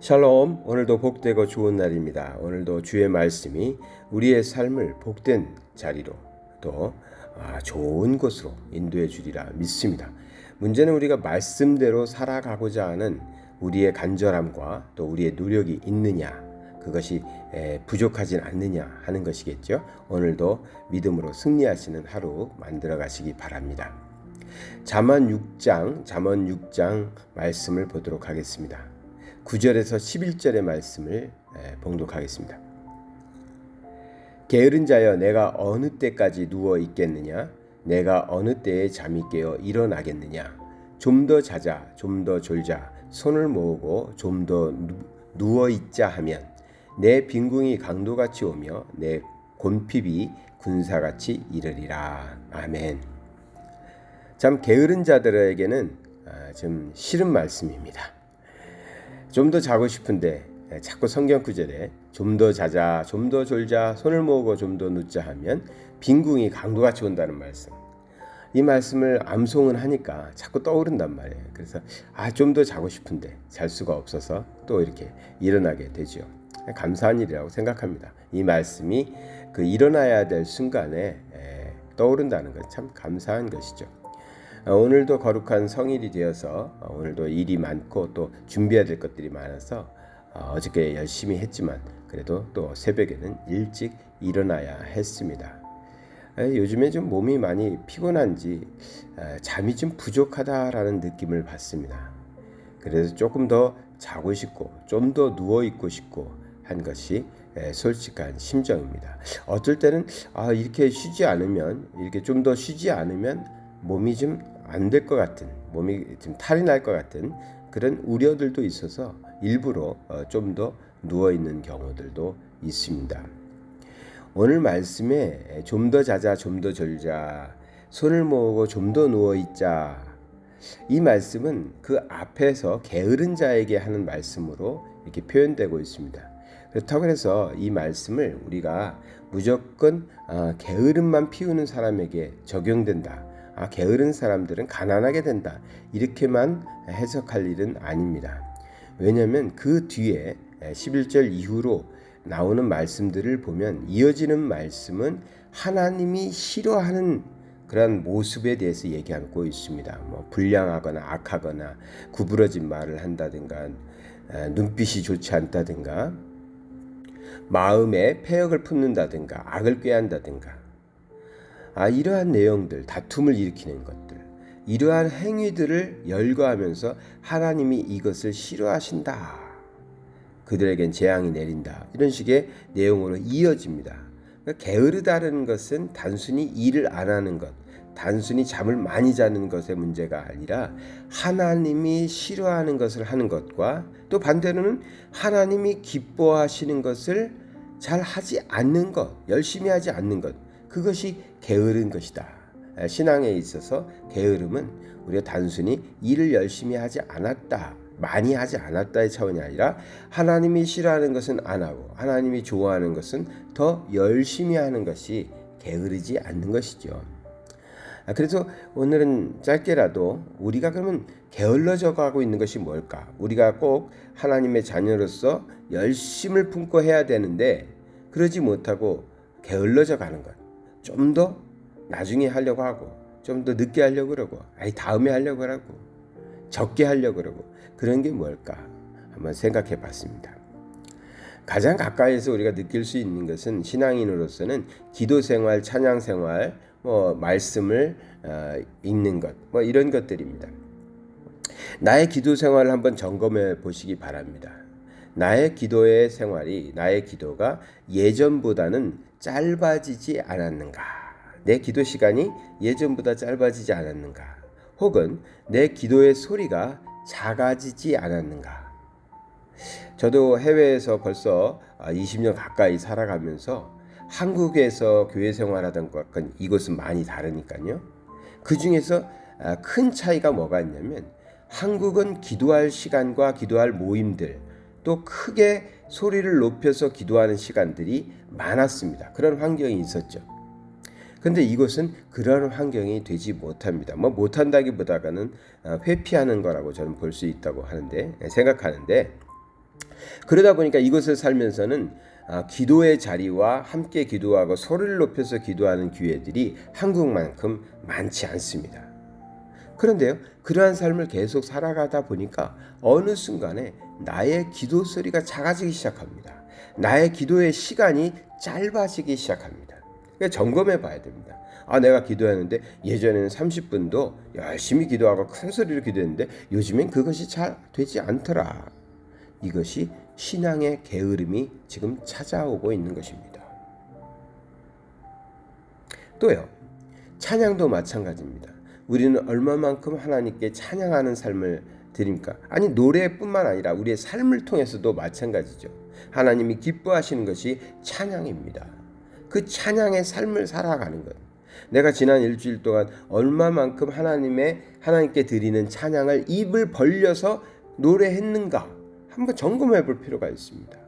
샬롬 오늘도 복되고 좋은 날입니다. 오늘도 주의 말씀이 우리의 삶을 복된 자리로 또 아, 좋은 곳으로 인도해 주리라 믿습니다. 문제는 우리가 말씀대로 살아가고자 하는 우리의 간절함과 또 우리의 노력이 있느냐 그것이 에, 부족하진 않느냐 하는 것이겠죠. 오늘도 믿음으로 승리하시는 하루 만들어 가시기 바랍니다. 잠언 6장 잠언 6장 말씀을 보도록 하겠습니다. 9절에서 11절의 말씀을 에, 봉독하겠습니다. 게으른 자여 내가 어느 때까지 누워 있겠느냐 내가 어느 때에 잠이 깨어 일어나겠느냐 좀 더 자자 좀 더 졸자 손을 모으고 좀 더 누워 있자 하면 내 빈궁이 강도같이 오며 내 곤핍이 군사같이 이르리라 아멘. 참 게으른 자들에게는 아, 좀 싫은 말씀입니다. 좀 더 자고 싶은데 예, 자꾸 성경 구절에 좀 더 자자, 좀 더 졸자, 손을 모으고 좀 더 눕자 하면 빈궁이 강도같이 온다는 말씀. 이 말씀을 암송은 하니까 자꾸 떠오른단 말이에요. 그래서 아 좀 더 자고 싶은데 잘 수가 없어서 또 이렇게 일어나게 되죠. 감사한 일이라고 생각합니다. 이 말씀이 그 일어나야 될 순간에 에, 떠오른다는 것 참 감사한 것이죠. 어, 오늘도 거룩한 성일이 되어서 어, 오늘도 일이 많고 또 준비해야 될 것들이 많아서 어, 어저께 열심히 했지만 그래도 또 새벽에는 일찍 일어나야 했습니다. 에, 요즘에 좀 몸이 많이 피곤한지 에, 잠이 좀 부족하다라는 느낌을 받습니다. 그래서 조금 더 자고 싶고 좀 더 누워 있고 싶고 한 것이 에, 솔직한 심정입니다. 어떨 때는 아 이렇게 쉬지 않으면 이렇게 좀 더 쉬지 않으면 몸이 좀 안 될 것 같은 몸이 좀 탈이 날 것 같은 그런 우려들도 있어서 일부러 어, 좀더 누워 있는 경우들도 있습니다. 오늘 말씀에 좀 더 자자 좀 더 졸자 손을 모으고 좀 더 누워 있자 이 말씀은 그 앞에서 게으른 자에게 하는 말씀으로 이렇게 표현되고 있습니다. 그렇다고 해서 이 말씀을 우리가 무조건 아, 게으름만 피우는 사람에게 적용된다. 아, 게으른 사람들은 가난하게 된다. 이렇게만 해석할 일은 아닙니다. 왜냐하면 그 뒤에 11절 이후로 나오는 말씀들을 보면 이어지는 말씀은 하나님이 싫어하는 그러한 모습에 대해서 얘기하고 있습니다. 뭐 불량하거나 악하거나 구부러진 말을 한다든가 눈빛이 좋지 않다든가 마음에 폐역을 품는다든가 악을 꾀한다든가 아 이러한 내용들 다툼을 일으키는 것들 이러한 행위들을 열거하면서 하나님이 이것을 싫어하신다. 그들에겐 재앙이 내린다. 이런 식의 내용으로 이어집니다. 그러니까 게으르다는 것은 단순히 일을 안 하는 것 단순히 잠을 많이 자는 것의 문제가 아니라 하나님이 싫어하는 것을 하는 것과 또 반대로는 하나님이 기뻐하시는 것을 잘 하지 않는 것, 열심히 하지 않는 것, 그것이 게으른 것이다. 신앙에 있어서 게으름은 우리가 단순히 일을 열심히 하지 않았다, 많이 하지 않았다의 차원이 아니라 하나님이 싫어하는 것은 안 하고 하나님이 좋아하는 것은 더 열심히 하는 것이 게으르지 않는 것이죠. 아, 그래서 오늘은 짧게라도 우리가 그러면 게을러져 가고 있는 것이 뭘까? 우리가 꼭 하나님의 자녀로서 열심을 품고 해야 되는데 그러지 못하고 게을러져 가는 것. 좀 더 나중에 하려고 하고 좀 더 늦게 하려고 그러고 아니 다음에 하려고 하고 적게 하려고 그러고 그런 게 뭘까? 한번 생각해 봤습니다. 가장 가까이에서 우리가 느낄 수 있는 것은 신앙인으로서는 기도 생활, 찬양 생활, 뭐 말씀을 어, 읽는 것, 뭐 이런 것들입니다. 나의 기도 생활을 한번 점검해 보시기 바랍니다. 나의 기도의 생활이 나의 기도가 예전보다는 짧아지지 않았는가? 내 기도 시간이 예전보다 짧아지지 않았는가? 혹은 내 기도의 소리가 작아지지 않았는가? 저도 해외에서 벌써 20년 가까이 살아가면서 한국에서 교회 생활하던 것과 이곳은 많이 다르니까요. 그 중에서 큰 차이가 뭐가 있냐면 한국은 기도할 시간과 기도할 모임들 또 크게 소리를 높여서 기도하는 시간들이 많았습니다. 그런 환경이 있었죠. 근데 이곳은 그런 환경이 되지 못합니다. 뭐 못한다기보다는 회피하는 거라고 저는 볼 수 있다고 하는데 생각하는데 그러다 보니까 이곳을 살면서는 아, 기도의 자리와 함께 기도하고 소리를 높여서 기도하는 기회들이 한국만큼 많지 않습니다. 그런데요, 그러한 삶을 계속 살아가다 보니까 어느 순간에 나의 기도 소리가 작아지기 시작합니다. 나의 기도의 시간이 짧아지기 시작합니다. 그러니까 점검해 봐야 됩니다. 아, 내가 기도했는데 예전에는 30분도 열심히 기도하고 큰 소리로 기도했는데 요즘엔 그것이 잘 되지 않더라. 이것이 신앙의 게으름이 지금 찾아오고 있는 것입니다. 또요. 찬양도 마찬가지입니다. 우리는 얼마만큼 하나님께 찬양하는 삶을 드립니까? 아니 노래뿐만 아니라 우리의 삶을 통해서도 마찬가지죠. 하나님이 기뻐하시는 것이 찬양입니다. 그 찬양의 삶을 살아가는 것. 내가 지난 일주일 동안 얼마만큼 하나님의 하나님께 드리는 찬양을 입을 벌려서 노래했는가 한번 점검해 볼 필요가 있습니다.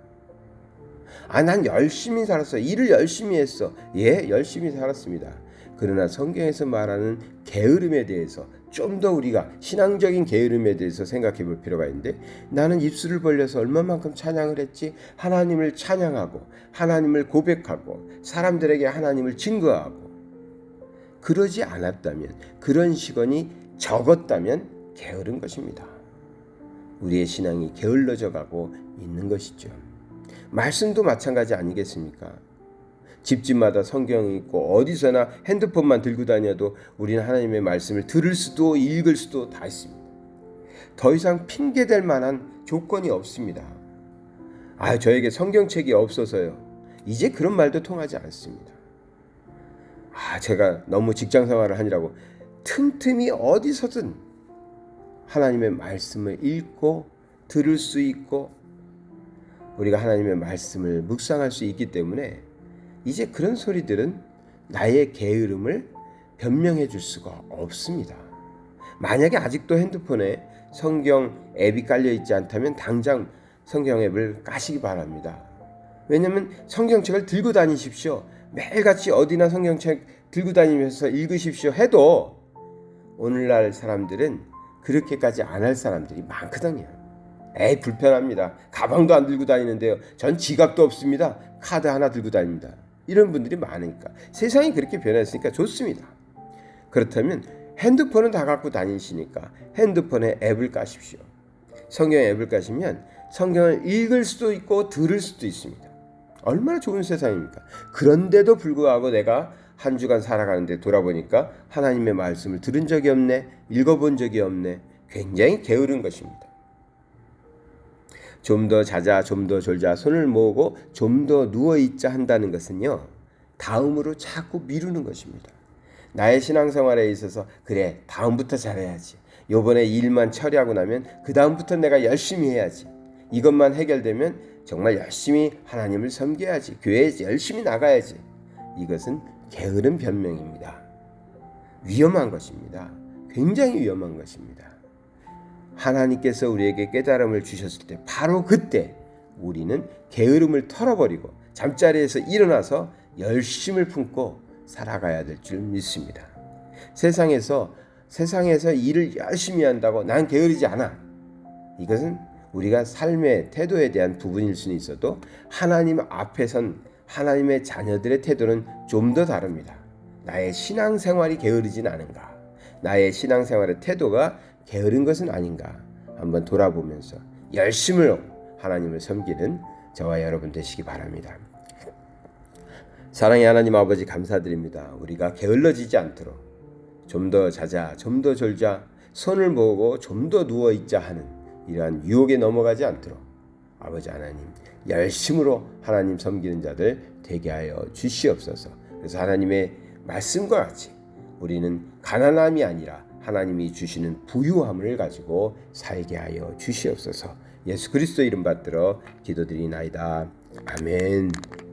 아, 난 열심히 살았어. 일을 열심히 했어. 예, 열심히 살았습니다. 그러나 성경에서 말하는 게으름에 대해서 좀 더 우리가 신앙적인 게으름에 대해서 생각해 볼 필요가 있는데 나는 입술을 벌려서 얼마만큼 찬양을 했지? 하나님을 찬양하고 하나님을 고백하고 사람들에게 하나님을 증거하고 그러지 않았다면 그런 시간이 적었다면 게으른 것입니다. 우리의 신앙이 게을러져 가고 있는 것이죠. 말씀도 마찬가지 아니겠습니까? 집집마다 성경이 있고 어디서나 핸드폰만 들고 다녀도 우리는 하나님의 말씀을 들을 수도 읽을 수도 다 있습니다. 더 이상 핑계될 만한 조건이 없습니다. 아, 저에게 성경책이 없어서요. 이제 그런 말도 통하지 않습니다. 아, 제가 너무 직장 생활을 하느라고 틈틈이 어디서든 하나님의 말씀을 읽고 들을 수 있고 우리가 하나님의 말씀을 묵상할 수 있기 때문에 이제 그런 소리들은 나의 게으름을 변명해 줄 수가 없습니다. 만약에 아직도 핸드폰에 성경 앱이 깔려 있지 않다면 당장 성경 앱을 까시기 바랍니다. 왜냐하면 성경책을 들고 다니십시오. 매일같이 어디나 성경책 들고 다니면서 읽으십시오 해도 오늘날 사람들은 그렇게까지 안 할 사람들이 많거든요. 에이 불편합니다. 가방도 안 들고 다니는데요. 전 지갑도 없습니다. 카드 하나 들고 다닙니다. 이런 분들이 많으니까 세상이 그렇게 변했으니까 좋습니다. 그렇다면 핸드폰은 다 갖고 다니시니까 핸드폰에 앱을 까십시오. 성경 앱을 까시면 성경을 읽을 수도 있고 들을 수도 있습니다. 얼마나 좋은 세상입니까? 그런데도 불구하고 내가 한 주간 살아가는데 돌아보니까 하나님의 말씀을 들은 적이 없네, 읽어본 적이 없네, 굉장히 게으른 것입니다. 좀 더 자자, 좀 더 졸자, 손을 모으고 좀 더 누워 있자 한다는 것은요, 다음으로 자꾸 미루는 것입니다. 나의 신앙생활에 있어서 그래 다음부터 잘해야지. 요번에 일만 처리하고 나면 그 다음부터 내가 열심히 해야지. 이것만 해결되면 정말 열심히 하나님을 섬겨야지. 교회에 열심히 나가야지. 이것은 게으른 변명입니다. 위험한 것입니다. 굉장히 위험한 것입니다. 하나님께서 우리에게 깨달음을 주셨을 때 바로 그때 우리는 게으름을 털어버리고 잠자리에서 일어나서 열심을 품고 살아가야 될 줄 믿습니다. 세상에서 세상에서 일을 열심히 한다고 난 게으르지 않아. 이것은 우리가 삶의 태도에 대한 부분일 수는 있어도 하나님 앞에선 하나님의 자녀들의 태도는 좀 더 다릅니다. 나의 신앙생활이 게으르진 않은가? 나의 신앙생활의 태도가 게으른 것은 아닌가? 한번 돌아보면서 열심을 하나님을 섬기는 저와 여러분 되시기 바랍니다. 사랑의 하나님 아버지 감사드립니다. 우리가 게을러지지 않도록 좀 더 자자, 좀 더 졸자, 손을 모으고 좀 더 누워 있자 하는 이러한 유혹에 넘어가지 않도록 아버지 하나님 열심으로 하나님 섬기는 자들 되게 하여 주시옵소서. 그래서 하나님의 말씀과 같이 우리는 가난함이 아니라 하나님이 주시는 부유함을 가지고 살게 하여 주시옵소서. 예수 그리스도 이름 받들어 기도드리나이다. 아멘.